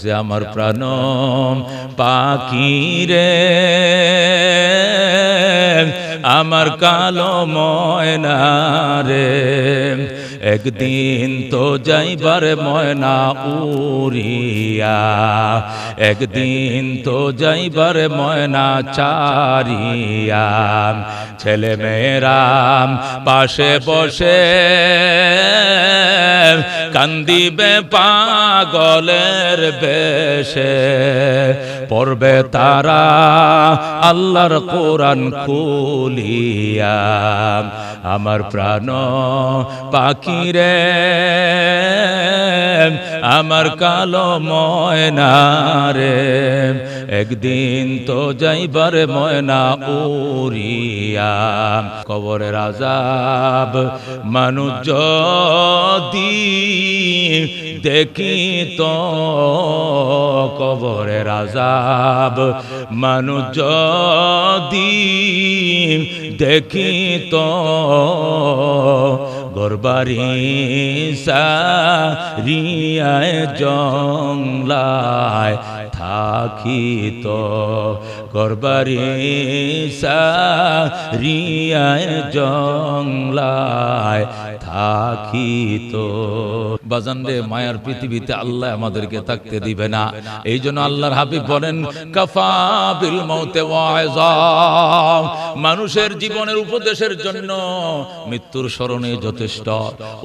যে আমার প্রাণ পাখি রে আমার কালো ময়না রে একদিন তো যাইবার ময়না উড়িয়া, একদিন তো যাইবার ময়না চারিয়া। ছেলে মেয়েরা পাশে বসে কান্দিবে পাগলের বেশে। পড়বে তারা আল্লাহর কোরআন খুলিয়া। আমার প্রাণ পাখি রে আমার কালো ময়না রে, একদিন তো যাইবার ময়না উড়িয়া। কবরের আজাব মানুষ যদি দেখি তো কবরের আজাব মানুষ যদি দেখি তো গরবারি সারিয়ায় জংলায় থাকি তো গরবারি সারিয়ায় জংলায় থাকি তো। বাজান রে, মায়ার পৃথিবীতে আল্লাহ আমাদেরকে থাকতে দিবে না। এই জন্য আল্লাহর হাবিব বলেন মৌতে মানুষের জীবনের উপদেশের জন্য মৃত্যুর স্মরণে যথেষ্ট।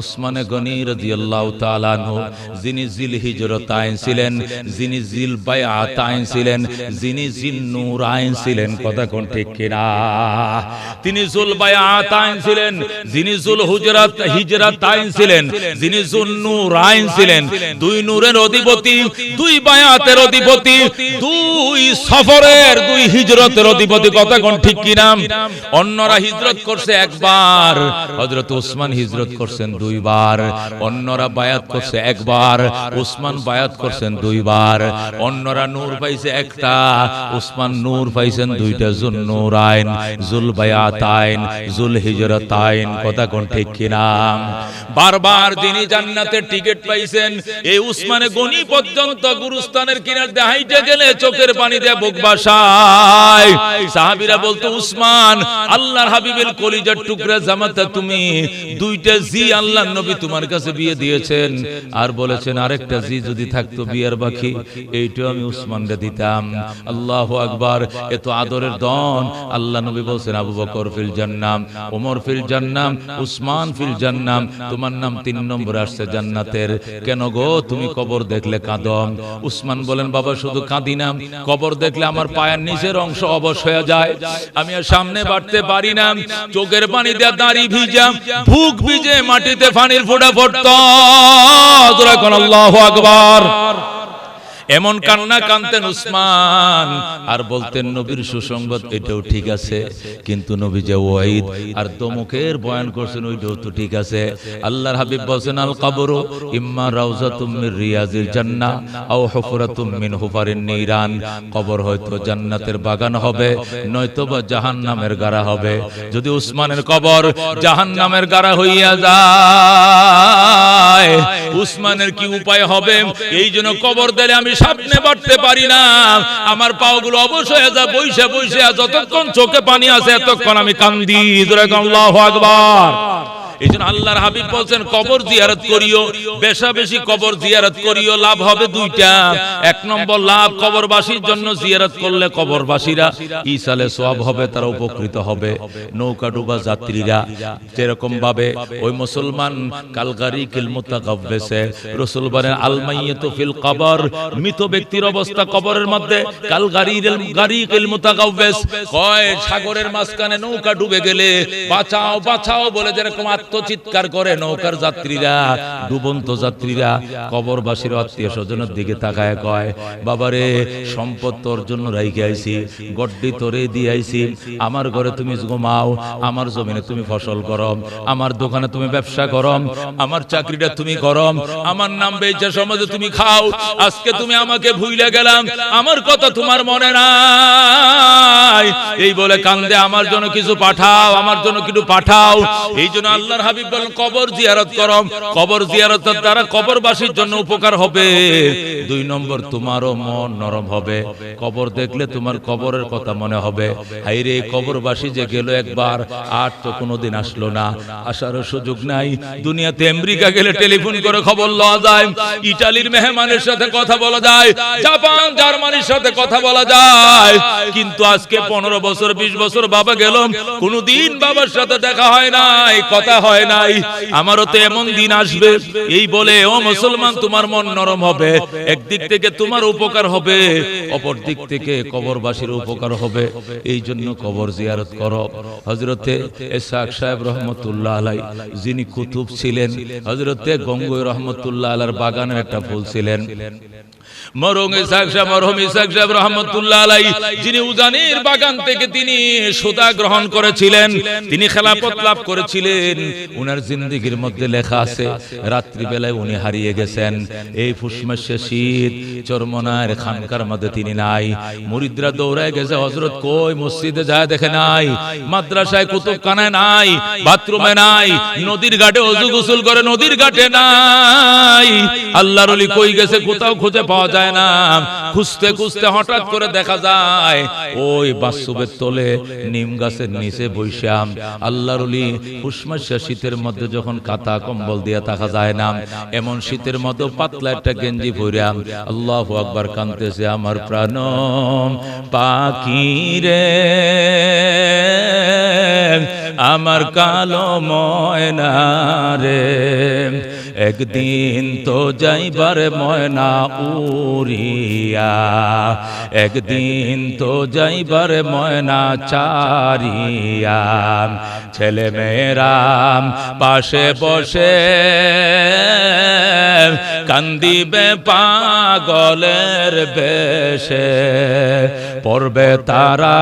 উসমানে গনি রাদিয়াল্লাহু তাআলা আনহু, যিনি জিল হিজরত আইন ছিলেন, যিনি জিল বায়াত আইন ছিলেন, যিনি জিল নূর আইন ছিলেন, কথা কোন ঠিক কিনা? তিনি জুল বায়াত আইন ছিলেন, যিনি জুল হুজরাত যিনি জুল নূর আইন ছিলেন, দুই নূরের অধিপতি, দুই বায়াতের অধিপতি, দুই সফরের দুই হিজরতের অধিপতি, কথা কোন ঠিক কিনা অন্যরা হিজরত করছে একবার, হযরত উসমান হিজরত করছেন দুইবার, অন্যরা বায়াত করছে একবার উসমান বায়াত করছেন দুইবার, অন্যরা নূর পাইছে একটা উসমান নূর পাইছেন দুইটা জুন নূর আইন, জুল বায়াত আইন, জুল হিজরত আইন, কথা কোন ঠিক কিনা বারবার যিনি জান্নাতের টিকিট পাইছেন, এই উসমানে গনি পর্যন্ত গুরুস্থানের কিনার দিয়ে হাইটে গেলে চোখের পানি দিয়ে বুক বাসায়। সাহাবীরা বলতো, উসমান, আল্লাহর হাবিবের কলিজার টুকরা জামাতা তুমি দুইটা জি আল্লাহর নবী তোমার কাছে বিয়ে দিয়েছেন। আর বলেছেন, আরেকটা জি যদি থাকতো বিয়ের বাকি এইটা আমি উসমানরে দিতাম। আল্লাহু আকবার এত আদরের দন। আল্লাহ নবী বলছেন, আবু বকর ফিল জান্নাম ওমর ফিল জান্নাম উসমান ফিল জান্নাম, তোমার নাম তিন নম্বর আসছে জান্নাতের। কেন গো? তুমি কবর দেখলে কাঁদম। উসমান বলেন, বাবা, শুধু কাঁদি না। কবর দেখলে আমার পায়ের নিচের অংশ অবশ হয়ে যায়। আমি আর সামনে বাড়তে পারি না। চোখের পানি দিয়ে দাঁড়ি ভিজা, ভুক ভিজে মাটিতে পানির ফোটা আল্লাহ আকবার। এমন কান্না কানতেন উসমান। আর বলতেন নবীর সুসংবাদ এটাও ঠিক আছে কিন্তু নবী যে ওয়াইদ আর দমকের বয়ান করছেন ওইটাও তো ঠিক আছে। আল্লাহর হাবিব বলছেন আল কবর ইম্মা রাউজাতুম মির রিয়াজিল জান্নাহ আও হুফরাতুম মিন হুফারিন নিরান। কবর হয়তো জান্নাতের বাগান হবে নয়তো বা জাহান্নামের গাড়া হবে। যদি উসমানের কবর জাহান্নামের গাড়া হইয়া যায় উসমানের কি উপায় হবে? এই জন্য কবর দিলে আমি সামনে বাড়তে পারি না। আমার পাওগুলো অবশ্যই যা বইসে বইসে যতক্ষণ চোখে পানি আছে এতক্ষণ আমি কান্দি। আল্লাহু আকবার। এই জন্য আল্লাহর হাবিব বলছেন, কবর জিয়ারত করিও বেশা বেশি কবর জিয়ারত করিও, লাভ হবে দুইটা। এক নম্বর লাভ কবরবাসীর জন্য জিয়ারত করলে কবরবাসীরা ইসালে সওয়াব হবে, তারা উপকৃত হবে। নৌকা ডুবা যাত্রীরা যেরকম ভাবে ওই মুসলমান কালগারি কিল মুতাকাব্বেসে রাসূল বলেন আল মাইয়াতু ফিল কবর, মৃত ব্যক্তির অবস্থা কবরের মধ্যে কালগারির গারি কিল মুতাকাব্বেস। কয় সাগরের মাঝখানে নৌকা ডুবে গেলে, বাঁচাও বাঁচাও বলে যেরকম আত্মচিৎকার করে নৌকার যাত্রীরা, ডুবন্ত যাত্রীরা, কবরবাসীর আত্মীয় স্বজনের দিকে তাকায়, কয়, বাবারে, সম্পদ তোর জন্য রাইখে আইছি, গড্ডি তোরে দিয়ে আইছি, আমার ঘরে তুমি ঘুমাও, আমার জমিনে তুমি ফসল করো আমার দোকানে তুমি ব্যবসা করো আমার চাকরিটা তুমি করো আমার নাম বেচে সমাজে তুমি খাও, আজকে তুমি আমাকে ভুইলে গেলাম, আমার কথা তোমার মনে নাই। এই বলে কান্দে, আমার জন্য কিছু পাঠাও, আমার জন্য কিছু পাঠাও। এই জন্য আল্লাহর আল্লাহর হাবিব বলেন কবর জিয়ারত করো কবর জিয়ারতের দ্বারা কবরবাসীর জন্য উপকার হবে। দুই নম্বর, তোমারও মন নরম হবে। কবর দেখলে তোমার কবরের কথা মনে হবে। হাইরে কবরবাসী যে গেল একবার, আর তো কোনোদিন আসলো না। আসারও সুযোগ নাই। দুনিয়াতে আমেরিকা গেলে টেলিফোন করে খবর লওয়া যায়। ইটালির মেহমানের সাথে কথা বলা যায়। জাপান, জার্মানির সাথে কথা বলা যায়। কিন্তু আজকে পনেরো বছর, বিশ বছর বাবা গেল। কোনদিন বাবার সাথে দেখা হয় নাই। কথা হয় নাই। আমারও তো এমন দিন আসবে। এই বলে ও মুসলমান তোমার মন নরম হবে। একদিক থেকে তোমার উপকার হবে। অপর দিক থেকে কবরবাসীর উপকার হবে। এই জন্য কবর জিয়ারত করো। হজরতে এসাক সাহেব রহমতুল্লাহ আলাই যিনি কুতুব ছিলেন হজরতে গঙ্গুই রহমতুল্লাহ আলার বাগানের একটা ফুল ছিলেন। শীত খানকার মধ্যে তিনি নাই। দৌড়ায় গেছে হজরত কই মসজিদে যায় দেখে নাই, মাদ্রাসায় কুতুবখানায় নাই, বাথরুমে নাই, নদীর ঘাটে অজু গোসল করে নদীর ঘাটে নাই। আল্লাহর কই গেছে, কোথাও খুঁজে পাওয়া যায় না। খুঁজতে খুঁজতে হঠাৎ করে দেখা যায়, ওই বাস্তবের তলে নিম গাছের নিচে বৈশাম আল্লাহর অলি ফুসমাসা শীতের মধ্যে যখন কাতা কম্বল দিয়ে থাকা যায় না, এমন শীতের মধ্যে পাতলা একটা গেঞ্জি পইরাম আল্লাহ আকবার কানতেছে আমার প্রাণ। পাখি রে আমার কালো ময়না রে। একদিন তো যাইবার ময়না উড়িয়া, একদিন তো যাইবার ময়না চারিয়া। ছেলে মেয়েরাম পাশে বসে কান্দিবে পাগলের বেশে। পড়বে তারা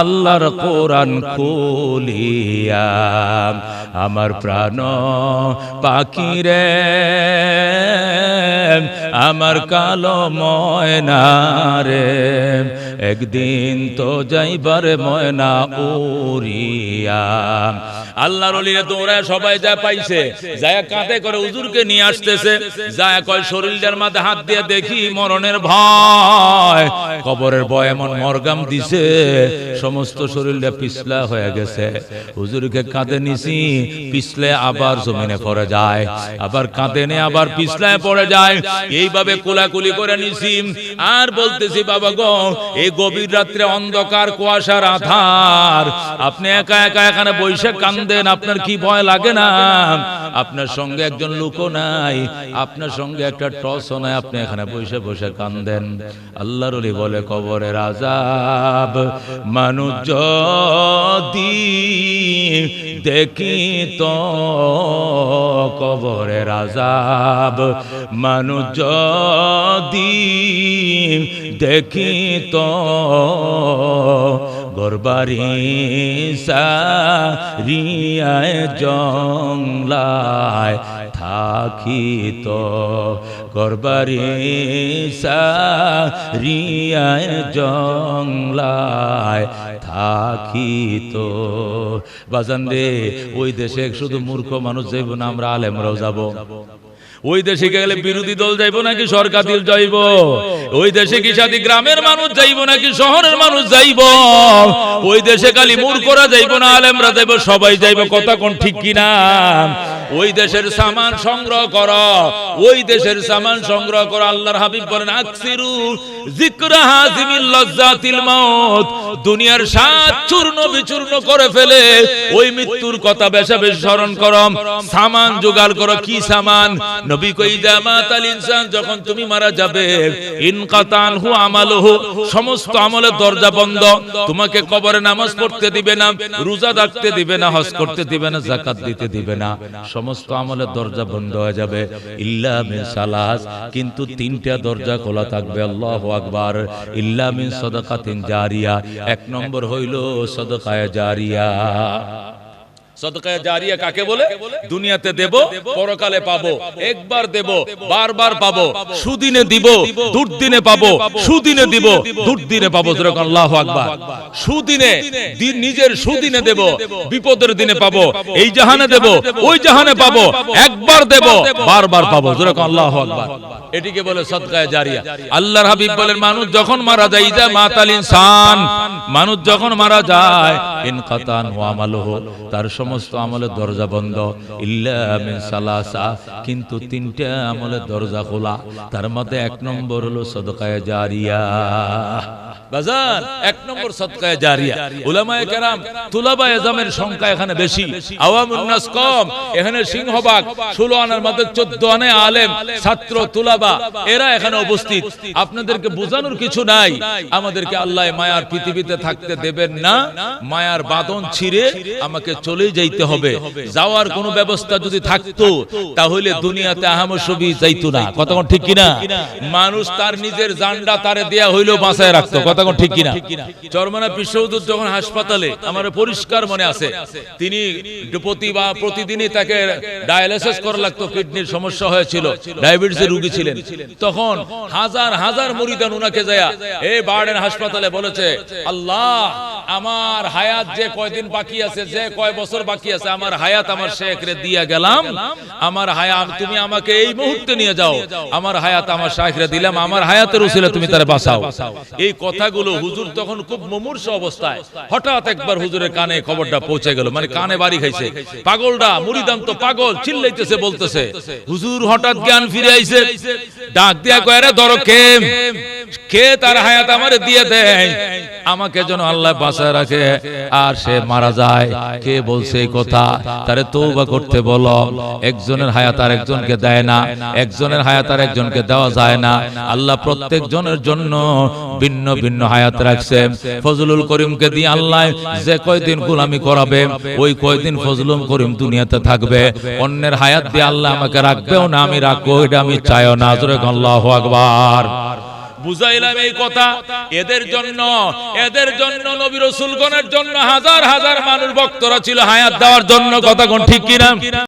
আল্লাহর কোরআন খুলিয়া। আমার প্রাণ পাখি রে আমার কালো ময়না রে একদিন তো যাইবার ময়না উড়িয়া আল্লাহর অলিরে দৌড়ায় সবাই যা পাইছে, যায় কাঁধে করে উজুরকে নিয়ে আসতেছে, যায় কয় শরীরটার মাঝে হাত দিয়ে দেখি মরণের ভয়, কবরের ভয় এমন মরগাম দিছে, সমস্ত শরীরটা পিছলা হয়ে গেছে। হুজুরকে কাঁধে নিছি, পিছলে আবার জমিনে পড়ে যায়, আবার কাঁধে নে আবার পিছলায় পড়ে যায়। এইভাবে কোলাকুলি করে নিছি, আর বলতেছি, বাবা গো, এই গভীর রাত্রে অন্ধকার, কুয়াশার আধার, আপনি একা একা এখানে বৈশাখ কান্দেন আপনার কি ভয় লাগে না? আপনার সঙ্গে একজন লোকও নাই। আপনার সঙ্গে একটা টসও নাই। আপনি এখানে বসে বসে কান্দেন। আল্লাহর বলে, কবরের আজাব মানুষ যদি দেখি তো কবরের আজাব মানুষ যদি দেখি তো গরবারি সারিয়ায় জংলায় থাকি তো গরবারি সারিয়ায় জংলায় থাকি তো বাজান রে, ওই দেশে শুধু মূর্খ মানুষ যাইব না, আমরা আলেমরাও যাব। ওই দেশে গেলে বিরোধী দল যাইব নাকি সরকার দল যাইব? ওই দেশে কি সাথী গ্রামের মানুষ যাইব নাকি শহরের মানুষ যাইব? ওই দেশে খালি মূর্খরা যাইব না আলেমরা যাইব সবাই যাইব কথা কোন? ঠিক কিনা? ওই দেশের সামান সংগ্রহ কর। ওই দেশের সামান সংগ্রহ কর। আল্লাহর হাবিব বলেন, আকসিরু দুনিয়ার সাত চূর্ণ বিচূর্ণ করে ফেলে ওই মৃত্যুর কথা বেশা বেশ স্মরণ করম সামান করো। কি সামান? নবী কই জামাত আল ইনসান, যখন তুমি মারা যাবে ইনকাতান হু আমালহু। সমস্ত আমলের দরজা বন্ধ। তোমাকে কবরে নামাজ পড়তে দিবে না, রোজা রাখতে দিবে না, হজ করতে দিবে না, যাকাত দিতে দিবে না। সমস্ত আমলের দরজা বন্ধ হয়ে যাবে। ইল্লা মিন সালাস, কিন্তু তিনটা দরজা খোলা থাকবে, আল্লাহ আকবার। ইল্লা মিন সদকাতিন জারিয়া, এক নম্বর হইল সদকায় জারিয়া। সদকায়ে জারিয়া কাকে বলে? দুনিয়াতে দেব, পরকালে একবার দেব, বারবার সুদিনে দিব সুদিনে দিব আকবার। সুদিনে দিন নিজের সুদিনে দেব, বিপদের দিনে পাবো। এই জাহানে দেব, ওই জাহানে পাবো। একবার দেব, বারবার পাবো। যেরকম আল্লাহ আকবার। এটিকে বলে সদকায়ে জারিয়া। আল্লাহর হাবিব বলেন, মানুষ যখন মারা যায়, ইজা মাতাল ইনসান। মানুষ যখন মারা যায়, ইনকাতান ওয়া আমালুহু। তার সমস্ত আমলের দরজা বন্ধ। ইল্লা সালাসা। কিন্তু তিনটা আমলের দরজা খোলা। তার মধ্যে এক নম্বর হলো সদকায় জারিয়া। বাজার, এক নম্বর সদকায়ে জারিয়া। কেরাম তুলাবা এজামের সংখ্যা এখানে বেশি। কম। এখানে সিংহবাগ 16 আনার মধ্যে 14 আনে আলেম, ছাত্র, তুলাবা, এরা এখানে উপস্থিত। আপনাদেরকে বোঝানোর কিছু নাই। আমাদেরকে আল্লাহ মায়ার পৃথিবীতে থাকতে দেবেন না। মায়ার বাঁধন ছিঁড়ে আমাকে চলে যাইতে হবে। যাওয়ার কোনো ব্যবস্থা যদি থাকতো, তাহলে দুনিয়াতে আহামসবি যাইতো না। কতক্ষণ ঠিক কিনা? মানুষ তার নিজের জান্ডা তারে দেয়া হইলেও বাঁচায় রাখতো। কতক্ষণ ঠিক কিনা? চরমানা বিশ্বদূত যখন হাসপাতালে আমার পরিষ্কার মনে আছে তিনি প্রতি বা প্রতিদিনই তাকে ডায়ালিসিস করা লাগতো কিডনির সমস্যা হয়েছিল ডায়াবেটিসের রোগী ছিলেন। তখন হাজার হাজার মুরিদান উনাকে যায় বার্ডেন হাসপাতালে বলেছে আল্লাহ আমার হায়াত যে কয়দিন বাকি আছে, যে কয় বছর বাকি আছে, আমার হায়াত আমার শেখরে দিয়া গেলাম। আমার হায়াত, তুমি আমাকে এই মুহূর্তে নিয়ে যাও। আমার হায়াত আমার শেখরে দিলাম, আমার হায়াতের উসিলে তুমি তারে বাঁচাও। এই কথাগুলো হুজুর তখন খুব মুমূর্ষ অবস্থায় হঠাৎ একবার হুজুরের কানে খবরটা পৌঁছে গেল। মানে কানে বাড়ি খাইছে। পাগলটা মুরিদান তো পাগল, চিল্লাইতেছে, বলতেছে, হুজুর হঠাৎ জ্ঞান ফিরে আইছে। ডাক দিয়া কয় রে ধরো কে? কে তার হায়াত আমারে দিয়ে দেয়? আমাকে যেন আল্লাহ বাঁচায় রাখে, আর সে মারা যায়। কে বলছে এই কথা? তারে তৌবা করতে বলো। একজনের হায়াত আর একজনকে দেয় না, একজনের হায়াত আর একজনকে দেওয়া যায় না। আল্লাহ প্রত্যেক জনের জন্য ভিন্ন ভিন্ন হায়াত রাখছে। ফজলুল করিমকে দিয়ে আল্লাহ যে কয়দিন গোলামি করাবে, ওই কয়দিন ফজলুল করিম দুনিয়াতে থাকবে। অন্যের হায়াত দিয়ে আল্লাহ আমাকে রাখবেও না, আমি রাখব, এটা আমি চাইও না। আল্লাহ আকবার। বুঝাইলাম এই কথা। এদের জন্য এদের জন্য নবী রসুলগণের জন্য হাজার হাজার মানুষ ভক্তরা ছিল হায়াত দেওয়ার জন্য, কথা কোন ঠিক কিনা?